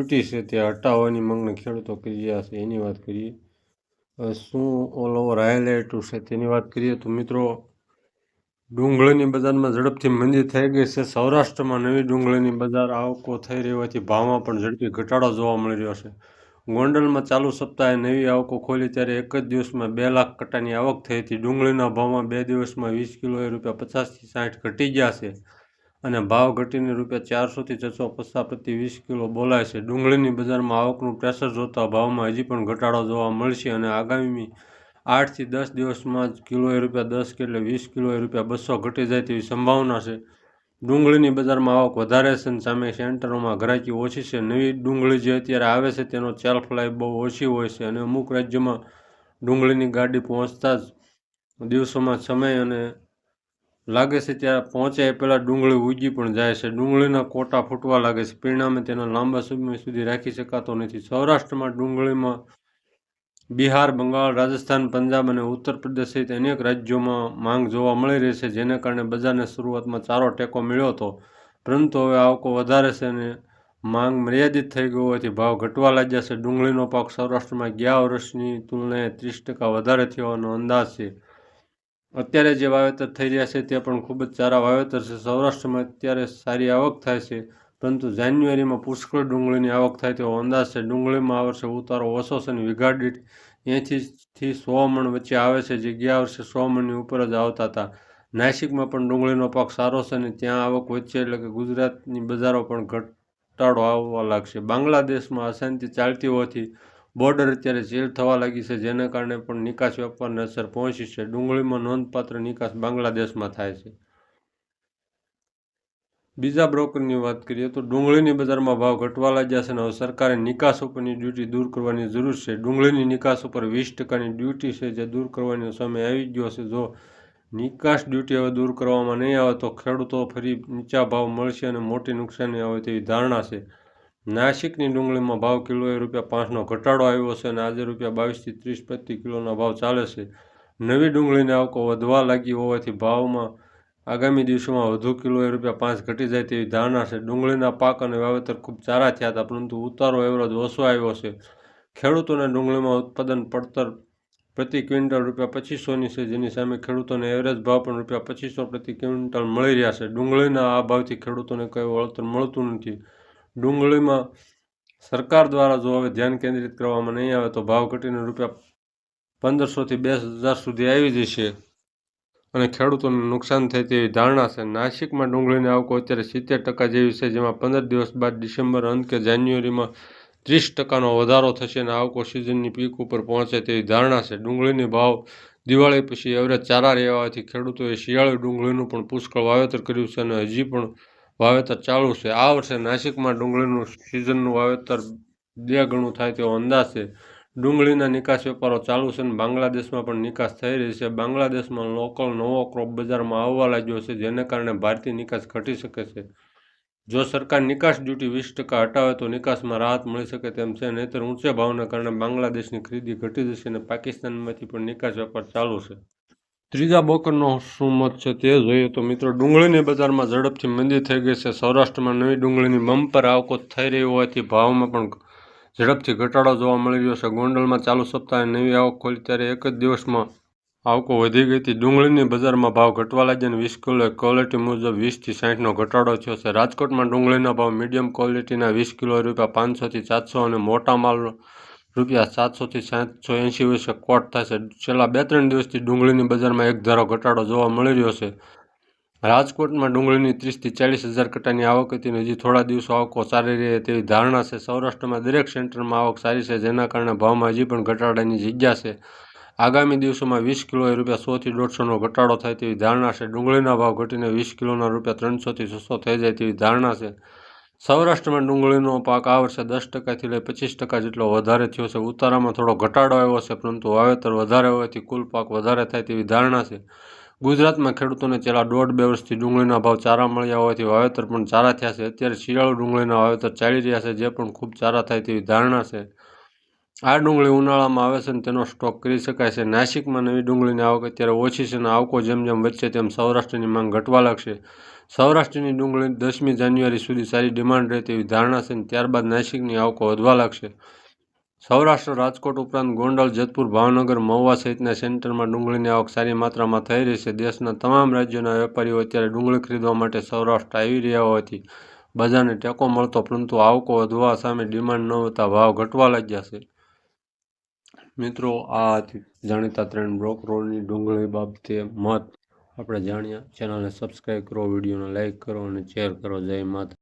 Duty છે, તે હટાવવાની માંગણી ખેડૂતો કરી રહ્યા છે, એની વાત કરીએ. શું ઓલ ઓવર હાઇલાઇટું છે, તેની વાત કરીએ તો મિત્રો, ડુંગળીની બજારમાં ઝડપથી મંદી થઈ ગઈ છે. સૌરાષ્ટ્રમાં નવી ડુંગળીની બજાર આવકો થઈ રહી હોવાથી ભાવમાં પણ ઝડપી ઘટાડો જોવા મળી રહ્યો છે. ગોંડલમાં ચાલુ સપ્તાહે નવી આવકો ખોલી ત્યારે એક જ દિવસમાં બે લાખ કટાની આવક થઈ હતી. ડુંગળીના ભાવમાં બે દિવસમાં વીસ કિલોએ રૂપિયા પચાસથી સાઠ ઘટી ગયા છે. અને ભાવ ઘટીને રૂપિયા ચારસોથી છસો પચાસ પ્રતિ વીસ કિલો બોલાય છે. ડુંગળીની બજારમાં આવકનું પ્રેશર જોતા ભાવમાં હજી પણ ઘટાડો જોવા મળશે અને આગામી આઠથી દસ દિવસમાં જ કિલોએ રૂપિયા દસ કે એટલે વીસ કિલોએ રૂપિયા બસો ઘટી જાય તેવી સંભાવના છે. ડુંગળીની બજારમાં આવક વધારે છે અને સામે સેન્ટરોમાં ઘરાકી ઓછી છે. નવી ડુંગળી જે અત્યારે આવે છે તેનો સેલ્ફ લાઈફ બહુ ઓછી હોય છે અને અમુક રાજ્યોમાં ડુંગળીની ગાડી પહોંચતા જ દિવસોમાં સમય અને લાગે છે ત્યારે પહોંચે પહેલાં ડુંગળી ઉજી પણ જાય છે. ડુંગળીના કોટા ફૂટવા લાગે છે. પરિણામે તેના લાંબા સમય સુધી રાખી શકાતો નથી. સૌરાષ્ટ્રમાં ડુંગળીમાં બિહાર, બંગાળ, રાજસ્થાન, પંજાબ અને ઉત્તર પ્રદેશ સહિત અનેક રાજ્યોમાં માંગ જોવા મળી રહી છે, જેને કારણે બજારને શરૂઆતમાં સારો ટેકો મળ્યો હતો. પરંતુ હવે આવકો વધારે છે અને માંગ મર્યાદિત થઈ ગઈ હોવાથી ભાવ ઘટવા લાગ્યા છે. ડુંગળીનો પાક સૌરાષ્ટ્રમાં ગયા વર્ષની તુલનાએ ત્રીસ ટકા વધારે થવાનો અંદાજ છે. અત્યારે જે વાવેતર થઈ રહ્યા છે તે પણ ખૂબ જ સારા વાવેતર છે. સૌરાષ્ટ્રમાં અત્યારે સારી આવક થાય છે, પરંતુ જાન્યુઆરીમાં પુષ્કળ ડુંગળીની આવક થાય તેવો અંદાજ છે. ડુંગળીમાં આ વર્ષે ઉતારો ઓછો છે અને વિઘાડી દીઠ સો મણ વચ્ચે આવે છે, જે ગયા વર્ષે સો મણની ઉપર જ આવતા હતા. નાસિકમાં પણ ડુંગળીનો પાક સારો છે અને ત્યાં આવક વચ્ચે એટલે કે ગુજરાતની બજારો પણ ઘટાડો આવવા લાગશે. બાંગ્લાદેશમાં અશાંતિ ચાલતી હોવાથી બોર્ડર અત્યારે સીલ થવા લાગી છે, જેને કારણે પણ નિકાસ વેપારને અસર પહોંચી છે. ડુંગળીમાં નોંધપાત્ર નિકાસ બાંગ્લાદેશમાં થાય છે. બીજા બ્રોકરની વાત કરીએ તો ડુંગળીની બજારમાં ભાવ ઘટવા લાગ્યા છે અને હવે સરકારે નિકાસ ઉપરની ડ્યુટી દૂર કરવાની જરૂર છે. ડુંગળીની નિકાસ ઉપર વીસ ટકાની ડ્યુટી છે, જે દૂર કરવાનો સમય આવી ગયો છે. જો નિકાસ ડ્યુટી હવે દૂર કરવામાં નહીં આવે તો ખેડૂતો ફરી નીચા ભાવ મળશે અને મોટી નુકસાની આવે તેવી ધારણા છે. નાસિકની ડુંગળીમાં ભાવ કિલોએ રૂપિયા પાંચનો ઘટાડો આવ્યો છે અને આજે રૂપિયા બાવીસથી ત્રીસ પ્રતિ કિલોના ભાવ ચાલે છે. નવી ડુંગળીની આવકો વધવા લાગી હોવાથી ભાવમાં આગામી દિવસોમાં વધુ કિલોએ રૂપિયા પાંચ ઘટી જાય તેવી ધારણા છે. ડુંગળીના પાક અને વાવેતર ખૂબ સારા થયા હતા, પરંતુ ઉતારો એવરેજ ઓછો આવ્યો છે. ખેડૂતોને ડુંગળીમાં ઉત્પાદન પડતર પ્રતિ ક્વિન્ટલ રૂપિયા પચીસોની છે, જેની સામે ખેડૂતોને એવરેજ ભાવ પણ રૂપિયા પચીસો પ્રતિ ક્વિન્ટલ મળી રહ્યા છે. ડુંગળીના આ ભાવથી ખેડૂતોને કંઈ વળતર મળતું નથી. ડુંગળીમાં સરકાર દ્વારા જો હવે ધ્યાન કેન્દ્રિત કરવામાં નહીં આવે તો ભાવ ઘટીને રૂપિયા પંદરસોથી બે હજાર સુધી આવી જશે. અને ખેડૂતોને નુકસાન થાય તેવી ધારણા છે. નાસિકમાં ડુંગળીની આવકો અત્યારે સિત્તેર ટકા જેવી છે, જેમાં પંદર દિવસ બાદ ડિસેમ્બર અંત કે જાન્યુઆરીમાં ત્રીસ ટકાનો વધારો થશે અને આવકો સિઝનની પીક ઉપર પહોંચે તેવી ધારણા છે. ડુંગળીની ભાવ દિવાળી પછી એવરેજ ચારા રહેવાથી ખેડૂતોએ શિયાળુ ડુંગળીનું પણ પુષ્કળ વાવેતર કર્યું છે અને હજી પણ વાવેતર ચાલુ છે. આ વર્ષે નાસિકમાં ડુંગળીનું સિઝનનું વાવેતર બે ગણું થાય તેવો અંદાજ છે. ડુંગળીના નિકાસ વેપારો ચાલુ છે અને બાંગ્લાદેશમાં પણ નિકાસ થઈ રહી છે. બાંગ્લાદેશમાં લોકલ નવો ક્રોપ બજારમાં આવવા લાગ્યો છે, જેને કારણે ભારતીય નિકાસ ઘટી શકે છે. જો સરકાર નિકાસ ડ્યુટી વીસ ટકા હટાવે તો નિકાસમાં રાહત મળી શકે તેમ છે. નહીંતર ઊંચા ભાવને કારણે બાંગ્લાદેશની ખરીદી ઘટી જશે અને પાકિસ્તાનમાંથી પણ નિકાસ વેપાર ચાલુ છે. ત્રીજા બોકરનો શું મત છે તે જોઈએ તો મિત્રો, ડુંગળીની બજારમાં ઝડપથી મંદી થઈ ગઈ છે. સૌરાષ્ટ્રમાં નવી ડુંગળીની બમ્પર આવકો થઈ રહી હોવાથી ભાવમાં પણ ઝડપથી ઘટાડો જોવા મળી રહ્યો છે. ગોંડલમાં ચાલુ સપ્તાહે નવી આવક ખોલી ત્યારે એક જ દિવસમાં આવકો વધી ગઈ હતી. ડુંગળીની બજારમાં ભાવ ઘટવા લાગ્યા અને વીસ કિલો ક્વોલિટી મુજબ વીસથી સાઠનો ઘટાડો થયો છે. રાજકોટમાં ડુંગળીના ભાવ મીડિયમ ક્વોલિટીના વીસ કિલો રૂપિયા પાંચસોથી સાતસો અને મોટા માલ રૂપિયા સાતસોથી સાતસો એંશી વચ્ચે કોટ થશે. છેલ્લા બે ત્રણ દિવસથી ડુંગળીની બજારમાં એક ધારો ઘટાડો જોવા મળી રહ્યો છે. રાજકોટમાં ડુંગળીની ત્રીસથી ચાલીસ હજાર કટાની આવક હતી અને હજી થોડા દિવસો આવકો સારી રહે તેવી ધારણા છે. સૌરાષ્ટ્રમાં દરેક સેન્ટરમાં આવક સારી છે, જેના કારણે ભાવમાં હજી પણ ઘટાડાની જગ્યા છે. આગામી દિવસોમાં વીસ કિલોએ રૂપિયા સોથી દોઢસોનો ઘટાડો થાય તેવી ધારણા છે. ડુંગળીના ભાવ ઘટીને વીસ કિલોના રૂપિયા ત્રણસોથી છસો થઈ જાય તેવી ધારણા છે. સૌરાષ્ટ્રમાં ડુંગળીનો પાક આ વર્ષે દસ ટકાથી લઈ પચીસ ટકા જેટલો વધારે થયો છે. ઉતારામાં થોડો ઘટાડો આવ્યો છે, પરંતુ વાવેતર વધારે હોવાથી કુલ પાક વધારે થાય તેવી ધારણા છે. ગુજરાતમાં ખેડૂતોને છેલ્લા દોઢ બે વર્ષથી ડુંગળીના ભાવ ચારા મળ્યા હોવાથી વાવેતર પણ ચારા થયા છે. અત્યારે શિયાળુ ડુંગળીના વાવેતર ચાલી રહ્યા છે, જે પણ ખૂબ ચારા થાય તેવી ધારણા છે. આ ડુંગળી ઉનાળામાં આવે છે અને તેનો સ્ટોક કરી શકાય છે. નાસિકમાં નવી ડુંગળીની આવક અત્યારે ઓછી છે અને આવકો જેમ જેમ વધશે તેમ સૌરાષ્ટ્રની માંગ ઘટવા લાગશે. સૌરાષ્ટ્રની ડુંગળી દસમી જાન્યુઆરી સુધી સારી ડિમાન્ડ રહે તેવી ધારણા છે અને ત્યારબાદ નાસિકની આવકો વધવા લાગશે. સૌરાષ્ટ્ર રાજકોટ ઉપરાંત ગોંડલ, જેતપુર, ભાવનગર, મહુવા સહિતના સેન્ટરમાં ડુંગળીની આવક સારી માત્રામાં થઈ રહી છે. દેશના તમામ રાજ્યોના વેપારીઓ અત્યારે ડુંગળી ખરીદવા માટે સૌરાષ્ટ્ર આવી રહ્યા હોવાથી બજારને ટેકો મળતો પરંતુ આવકો વધવા સામે ડિમાન્ડ ન હોતા ભાવ ઘટવા લાગ્યા છે. મિત્રો, આ જાણીતા જાણીતા બ્રોક બ્રોકરોની ડુંગળી બાબતે મત. આપણે જાણ્યા. ચેનલને સબસ્ક્રાઈબ કરો, વિડીયોને લાઇક કરો અને શેર કરો. જય માતા